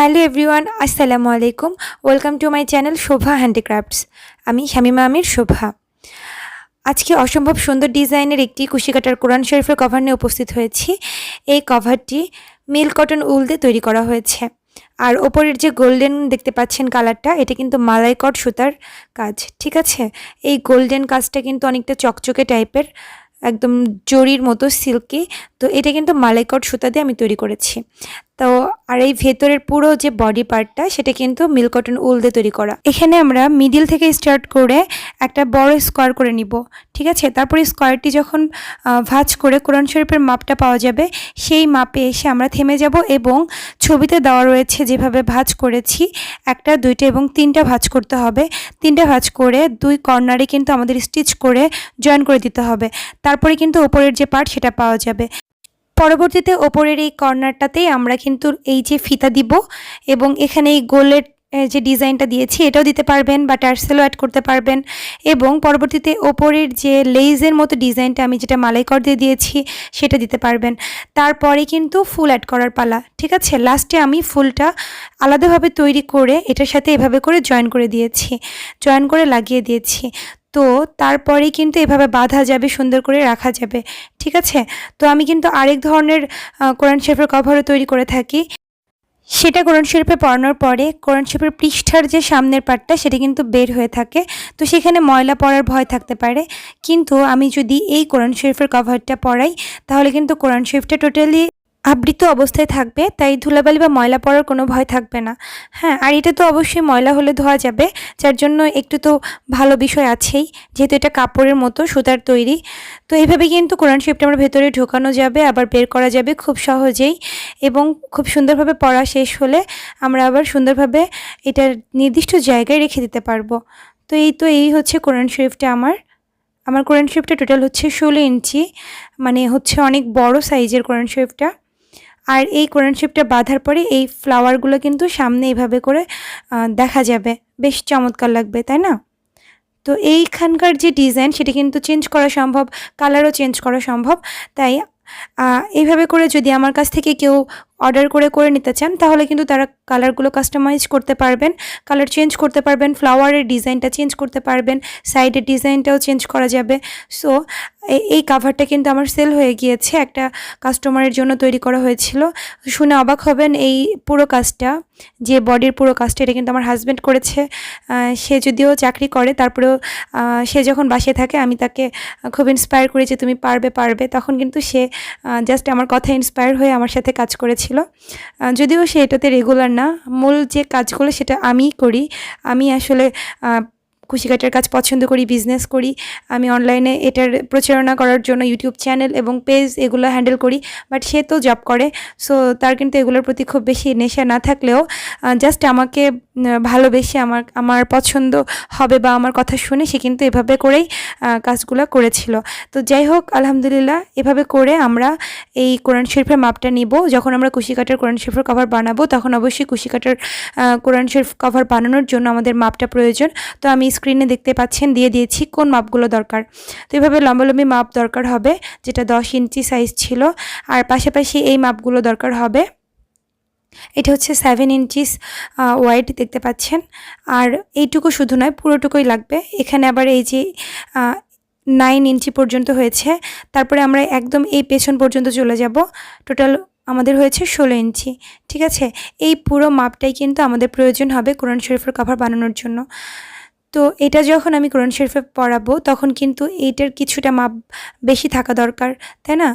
Hello everyone, আসসালামু আলাইকুম। Welcome to my channel Shobha handicrafts. আমি শামিমা আমির, শোভা। আজকে অসম্ভব সুন্দর ডিজাইনের একটি কুশি কাটার কোরআন শরীফের কভার নিয়ে উপস্থিত হয়েছি। এই কভারটি মিল কটন উল দিয়ে তৈরি করা হয়েছে। আর ওপরের যে গোল্ডেন দেখতে পাচ্ছেন কালারটা, এটা কিন্তু মালাইকট সুতার কাজ, ঠিক আছে? এই গোল্ডেন কাজটা কিন্তু অনেকটা চকচকে টাইপের, একদম জরির মতো সিল্কি। তো এটা কিন্তু মালাইকট সুতা দিয়ে আমি তৈরি করেছি। তো আর এই ভেতরের পুরো যে বডি পার্টটা সেটা কিন্তু মিল কটন উল দিয়ে তৈরি করা। এখানে আমরা মিডিল থেকে স্টার্ট করে একটা বড় স্কোয়ার করে নিব, ঠিক আছে? তারপরে স্কোয়ারটি যখন ভাঁজ করে কোরআন শরীফের মাপটা পাওয়া যাবে, সেই মাপে এসে আমরা থেমে যাব এবং ছবিতে দেওয়া রয়েছে যেভাবে ভাঁজ করেছি, একটা, দুইটা এবং তিনটা ভাঁজ করতে হবে। তিনটা ভাঁজ করে দুই কর্নারে কিন্তু আমাদের স্টিচ করে জয়েন করে দিতে হবে। তারপরে কিন্তু ওপরের যে পার্ট সেটা পাওয়া যাবে। পরবর্তীতে ওপরের এই কর্নারটাতেই আমরা কিন্তু এই যে ফিতা দিব এবং এখানে এই গোলের যে ডিজাইনটা দিয়েছি এটাও দিতে পারবেন বা টার্সেলও অ্যাড করতে পারবেন এবং পরবর্তীতে ওপরের যে লেইজের মতো ডিজাইনটা আমি যেটা মালাইকর দিয়ে দিয়েছি সেটা দিতে পারবেন। তারপরে কিন্তু ফুল অ্যাড করার পালা, ঠিক আছে? লাস্টে আমি ফুলটা আলাদাভাবে তৈরি করে এটার সাথে এভাবে করে জয়েন করে দিয়েছি জয়েন করে লাগিয়ে দিয়েছি। তো তারপরে কিন্তু এভাবে বাঁধা যাবে, সুন্দর করে রাখা যাবে। ঠিক আছে? তো আমি কিন্তু আরেক ধরনের কোরআন শরীফের কভারও তৈরি করে থাকি। সেটা কোরআন শরীফে পড়ানোর পরে কোরআন শরীফের পৃষ্ঠার যে সামনের পাটটা সেটা কিন্তু বের হয়ে থাকে। তো সেখানে ময়লা পড়ার ভয় থাকতে পারে। কিন্তু আমি যদি এই কোরআন শরীফের কভারটা পড়াই, তাহলে কিন্তু কোরআন শরীফটা টোটালি আবৃত অবস্থায় থাকবে, তাই ধুলাবালি বা ময়লা পড়ার কোনো ভয় থাকবে না। হ্যাঁ আর এটা তো অবশ্যই ময়লা হলে ধোয়া যাবে, যার জন্য একটু তো ভালো বিষয় আছেই, যেহেতু এটা কাপড়ের মতো, সুতার তৈরি। তো এইভাবে কিন্তু কোরআন শরীফটা আমার ভেতরে ঢোকানো যাবে, আবার বের করা যাবে খুব সহজেই, এবং খুব সুন্দরভাবে পড়া শেষ হলে আমরা আবার সুন্দরভাবে এটা নির্দিষ্ট জায়গায় রেখে দিতে পারব। তো এই তো এই হচ্ছে কোরআন শরীফটা আমার। আমার কোরআন শরীফটা টোটাল হচ্ছে ষোলো ইঞ্চি মানে হচ্ছে অনেক বড় সাইজের কোরআন শরীফটা। আর এই কোরআন শেপটা বাঁধার পরে এই ফ্লাওয়ারগুলো কিন্তু সামনে এইভাবে করে দেখা যাবে। বেশ চমৎকার লাগবে, তাই না? তো এইখানকার যে ডিজাইন সেটা কিন্তু চেঞ্জ করা সম্ভব কালারও চেঞ্জ করা সম্ভব। তাই এইভাবে করে যদি আমার কাছ থেকে কেউ অর্ডার করে করে নিতে চান, তাহলে কিন্তু তারা কালারগুলো কাস্টমাইজ করতে পারবেন। কালার চেঞ্জ করতে পারবেন ফ্লাওয়ারের ডিজাইনটা চেঞ্জ করতে পারবেন সাইডের ডিজাইনটাও চেঞ্জ করা যাবে। সো এই কাভারটা কিন্তু আমার সেল হয়ে গিয়েছে, একটা কাস্টমারের জন্য তৈরি করা হয়েছিল। শুনে অবাক হবেন, এই পুরো কাজটা, যে বডির পুরো কাজটা এটা কিন্তু আমার হাজব্যান্ড করেছে। সে যদিও চাকরি করে, তারপরেও সে যখন বাসে থাকে, আমি তাকে খুব ইন্সপায়ার করি যে তুমি পারবে পারবে। তখন কিন্তু সে জাস্ট আমার কথা ইন্সপায়ার হয়ে আমার সাথে কাজ করেছিল। আহ, যদিও সে এটাতে রেগুলার না। মূল যে কাজগুলো সেটা আমিই করি। আমি আসলে কুশিকাটার কাজ পছন্দ করি বিজনেস করি। আমি অনলাইনে এটার প্রচারণা করার জন্য ইউটিউব চ্যানেল এবং পেজ এগুলো হ্যান্ডেল করি বাট সে তো জব করে। সো তার কিন্তু এগুলোর প্রতি খুব বেশি নেশা না থাকলেও জাস্ট আমাকে ভালোবেসে আমার আমার পছন্দ হবে বা আমার কথা শুনে সে কিন্তু এভাবে করেই কাজগুলো করেছিল। তো যাই হোক, আলহামদুলিল্লাহ, এভাবে করে আমরা এই কোরআন শরীফের মাপটা নিব। যখন আমরা কুশিকাটার কোরআন শরীফের কভার বানাবো, তখন অবশ্যই কুশিকাটার কোরআন শরীফ কভার বানানোর জন্য আমাদের মাপটা প্রয়োজন। তো আমি স্ক্রিনে দেখতে পাচ্ছেন, দিয়ে দিয়েছি কোন মাপগুলো দরকার। তো এভাবে লম্বালম্বি মাপ দরকার হবে, যেটা দশ ইঞ্চি সাইজ ছিল। আর পাশাপাশি এই মাপগুলো দরকার হবে, এটা হচ্ছে সেভেন ইঞ্চিস ওয়াইড দেখতে পাচ্ছেন। আর এইটুকু শুধু নয়, পুরোটুকুই লাগবে। এখানে আবার এই যে নাইন ইঞ্চি পর্যন্ত হয়েছে। তারপরে আমরা একদম এই পেছন পর্যন্ত চলে যাব। টোটাল আমাদের হয়েছে ষোলো ইঞ্চি ঠিক আছে? এই পুরো মাপটাই কিন্তু আমাদের প্রয়োজন হবে কোরআন শরীফের কভার বানানোর জন্য। তো এটা যখন আমি কোরআন শরীফে পড়াবো, তখন কিন্তু এইটার কিছুটা মাপ বেশি থাকা দরকার, তাই না?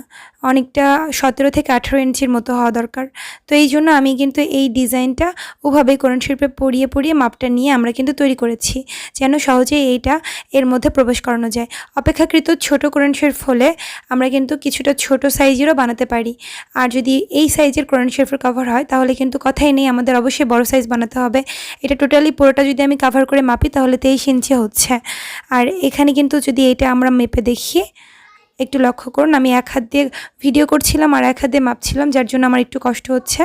অনেকটা সতেরো থেকে আঠেরো ইঞ্চির মতো হওয়া দরকার। তো এই জন্য আমি কিন্তু এই ডিজাইনটা ওভাবেই কোরআন শরীফে পরিয়ে পরিয়ে মাপটা নিয়ে আমরা কিন্তু তৈরি করেছি, যেন সহজেই এইটা এর মধ্যে প্রবেশ করানো যায়। অপেক্ষাকৃত ছোট কোরআন শরীফ হলে আমরা কিন্তু কিছুটা ছোট সাইজেরও বানাতে পারি। আর যদি এই সাইজের কোরআন শরীফের কভার হয়, তাহলে কিন্তু কথাই নেই, আমাদের অবশ্যই বড় সাইজ বানাতে হবে। এটা টোটালি পুরোটা যদি আমি কভার করে মাপি, তাহলে তেইশ ইঞ্চি হচ্ছে। আর এখানে কিন্তু যদি এটা আমরা মেপে দেখি, একটু লক্ষ্য করুন, আমি এক হাত দিয়ে ভিডিও করছিলাম আর এক হাত দিয়ে মাপছিলাম, যার জন্য আমার একটু কষ্ট হচ্ছে।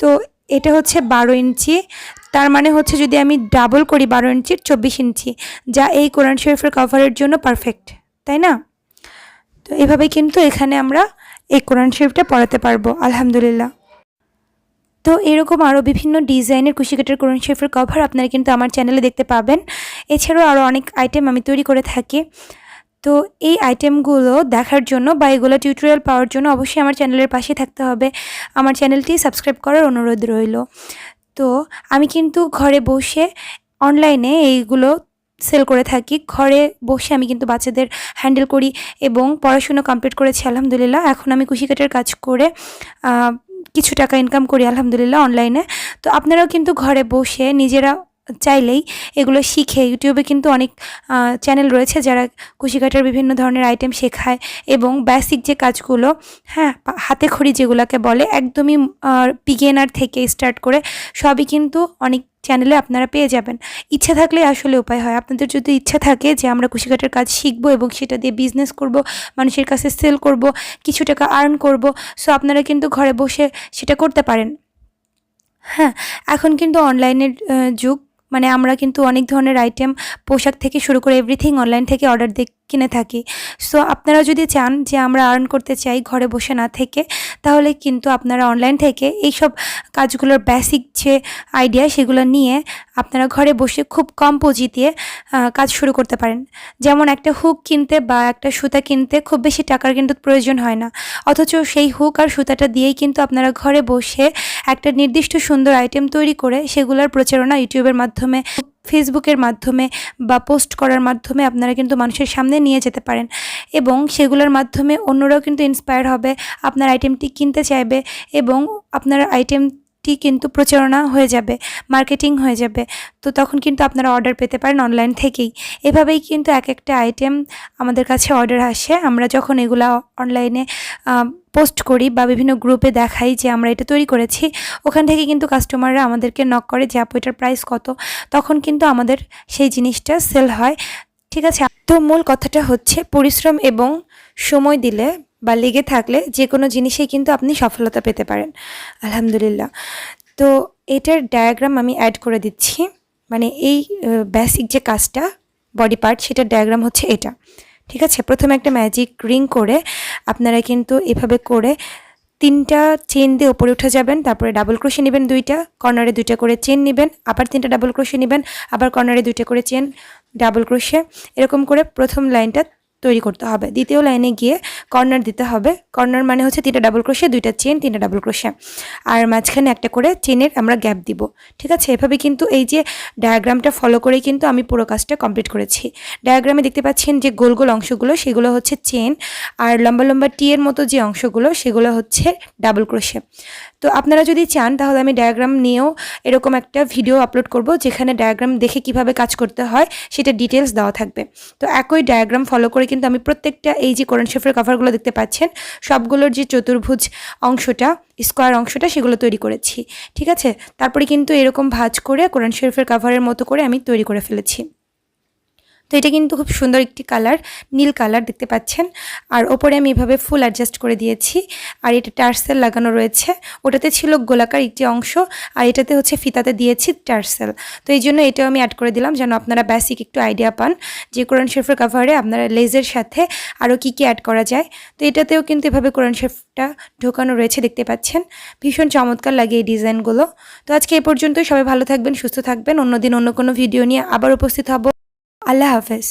তো এটা হচ্ছে বারো ইঞ্চি, তার মানে হচ্ছে যদি আমি ডাবল করি বারো ইঞ্চির চব্বিশ ইঞ্চি, যা এই কোরআন শরীফের কভারের জন্য পারফেক্ট তাই না? তো এভাবে কিন্তু এখানে আমরা এই কোরআন শরীফটা পড়াতে পারব, আলহামদুলিল্লাহ। তো এরকম আরও বিভিন্ন ডিজাইনের কুশিকাটার কোরআন শরীফের কভার আপনারা কিন্তু আমার চ্যানেলে দেখতে পাবেন। এছাড়াও আরও অনেক আইটেম আমি তৈরি করে থাকি। তো এই আইটেমগুলো দেখার জন্য বা এগুলো টিউটোরিয়াল পাওয়ার জন্য অবশ্যই আমার চ্যানেলের পাশে থাকতে হবে। আমার চ্যানেলটি সাবস্ক্রাইব করার অনুরোধ রইল। তো আমি কিন্তু ঘরে বসে অনলাইনে এইগুলো সেল করে থাকি। ঘরে বসে আমি কিন্তু বাচ্চাদের হ্যান্ডেল করি এবং পড়াশুনো কমপ্লিট করেছি, আলহামদুলিল্লাহ। এখন আমি কুশিকাটের কাজ করে কিছু টাকা ইনকাম করি, আলহামদুলিল্লাহ অনলাইনে তো আপনারাও কিন্তু ঘরে বসে নিজেরা চাইলেই এগুলো শিখে, ইউটিউবে কিন্তু অনেক চ্যানেল রয়েছে যারা কুশিকাটার বিভিন্ন ধরনের আইটেম শেখায় এবং বেসিক যে কাজগুলো হ্যাঁ হাতে খড়ি যেগুলোকে বলে, একদমই বিগেনার থেকে স্টার্ট করে সবই কিন্তু অনেক চ্যানেলে আপনারা পেয়ে যাবেন। ইচ্ছা থাকলে আসলে উপায় হয়। আপনাদের যদি ইচ্ছা থাকে যে আমরা কুশিকাটার কাজ শিখব এবং সেটা দিয়ে বিজনেস করব, মানুষের কাছে সেল করব, কিছু টাকা আর্ন করব সো আপনারা কিন্তু ঘরে বসে সেটা করতে পারেন। হ্যাঁ এখন কিন্তু অনলাইনের যুগ। মানে আমরা কিন্তু অনেক ধরনের আইটেম পোশাক থেকে শুরু করে এভরিথিং অনলাইন থেকে অর্ডার দিয়ে কিনে থাকি। সো আপনারা যদি চান যে আমরা আর্ন করতে চাই ঘরে বসে না থেকে, তাহলে কিন্তু আপনারা অনলাইন থেকে এইসব কাজগুলোর বেসিক যে আইডিয়া সেগুলো নিয়ে আপনারা ঘরে বসে খুব কম পুঁজি দিয়ে কাজ শুরু করতে পারেন। যেমন একটা হুক কিনতে বা একটা সুতা কিনতে খুব বেশি টাকার কিন্তু প্রয়োজন হয় না। অথচ সেই হুক আর সুতাটা দিয়েই কিন্তু আপনারা ঘরে বসে একটা নির্দিষ্ট সুন্দর আইটেম তৈরি করে সেগুলোর প্রচারণা ইউটিউবের মাধ্যমে ফেসবুকের মাধ্যমে বা পোস্ট করার মাধ্যমে আপনারা কিন্তু মানুষের সামনে নিয়ে যেতে পারেন। এবং সেগুলোর মাধ্যমে অন্যরাও কিন্তু ইন্সপায়ার হবে, আপনার আইটেমটি কিনতে চাইবে এবং আপনার আইটেমটি কিন্তু প্রচারণা হয়ে যাবে মার্কেটিং হয়ে যাবে। তো তখন কিন্তু আপনারা অর্ডার পেতে পারেন অনলাইন থেকেই। এভাবেই কিন্তু এক একটা আইটেম আমাদের কাছে অর্ডার আসে। আমরা যখন এগুলা অনলাইনে পোস্ট করি বা বিভিন্ন গ্রুপে দেখাই যে আমরা এটা তৈরি করেছি। ওখান থেকে কিন্তু কাস্টমাররা আমাদেরকে নক করে যে, আপু, এটার প্রাইস কত? তখন কিন্তু আমাদের সেই জিনিসটা সেল হয়। ঠিক আছে? তো মূল কথাটা হচ্ছে পরিশ্রম এবং সময় দিলে বা লেগে থাকলে যে কোনো জিনিসেই কিন্তু আপনি সফলতা পেতে পারেন। আলহামদুলিল্লাহ। তো এটার ডায়াগ্রাম আমি অ্যাড করে দিচ্ছি। মানে এই বেসিক যে কাজটা বডি পার্ট সেটার ডায়াগ্রাম হচ্ছে এটা। ঠিক আছে? প্রথমে একটা ম্যাজিক রিং করে আপনারা কিন্তু এভাবে করে তিনটা চেন দিয়ে ওপরে উঠে যাবেন, তারপরে ডাবল ক্রোশে নেবেন দুইটা কর্নারে দুইটা করে চেন নেবেন, আবার তিনটা ডাবল ক্রোশে নেবেন, আবার কর্নারে দুইটা করে চেন ডাবল ক্রোশে এরকম করে প্রথম লাইনটা তৈরি করতে হবে। দ্বিতীয় লাইনে গিয়ে কর্নার দিতে হবে। কর্নার মানে হচ্ছে তিনটা ডাবল ক্রোশে দুইটা চেন তিনটা ডাবল ক্রোশে আর মাঝখানে একটা করে চেনের আমরা গ্যাপ দিব। ঠিক আছে? এভাবে কিন্তু এই যে ডায়াগ্রামটা ফলো করেই কিন্তু আমি পুরো কাজটা কমপ্লিট করেছি। ডায়াগ্রামে দেখতে পাচ্ছেন যে গোল গোল অংশগুলো, সেগুলো হচ্ছে চেন আর লম্বা লম্বা টি এর মতো যে অংশগুলো, সেগুলো হচ্ছে ডাবল ক্রোশে তো আপনারা যদি চান, তাহলে আমি ডায়াগ্রাম নিয়েও এরকম একটা ভিডিও আপলোড করব, যেখানে ডায়াগ্রাম দেখে কীভাবে কাজ করতে হয়, সেটা ডিটেলস দেওয়া থাকবে। তো একই ডায়াগ্রাম ফলো করে কিন্তু আমি প্রত্যেকটা এই যে কোরআন শেফের কভারগুলো দেখতে পাচ্ছেন, সবগুলোর যে চতুর্ভুজ অংশটা স্কোয়ার অংশটা, সেগুলো তৈরি করেছি। ঠিক আছে? তারপরে কিন্তু এরকম ভাজ করে কোরআন শরীফের কাভারের মতো করে আমি তৈরি করে ফেলেছি। তো এটা কিন্তু খুব সুন্দর একটি কালার, নীল কালার দেখতে পাচ্ছেন। আর ওপরে আমি এভাবে ফুল অ্যাডজাস্ট করে দিয়েছি। আর এটা টার্সেল লাগানো রয়েছে। ওটাতে ছিল গোলাকার একটি অংশ, আর এটাতে হচ্ছে ফিতাতে দিয়েছি টার্সেল। তো এই জন্য এটাও আমি অ্যাড করে দিলাম যেন আপনারা বেসিক একটু আইডিয়া পান যে কোরআন শেফের কাভারে আপনারা লেজের সাথে আরও কী কী অ্যাড করা যায়। তো এটাতেও কিন্তু এভাবে কোরআন শেফটা ঢোকানো রয়েছে দেখতে পাচ্ছেন। ভীষণ চমৎকার লাগে এই ডিজাইনগুলো তো আজকে এই পর্যন্তই। সবাই ভালো থাকবেন, সুস্থ থাকবেন। অন্যদিন অন্য কোনো ভিডিও নিয়ে আবার উপস্থিত হব। আল্লাহ হাফেজ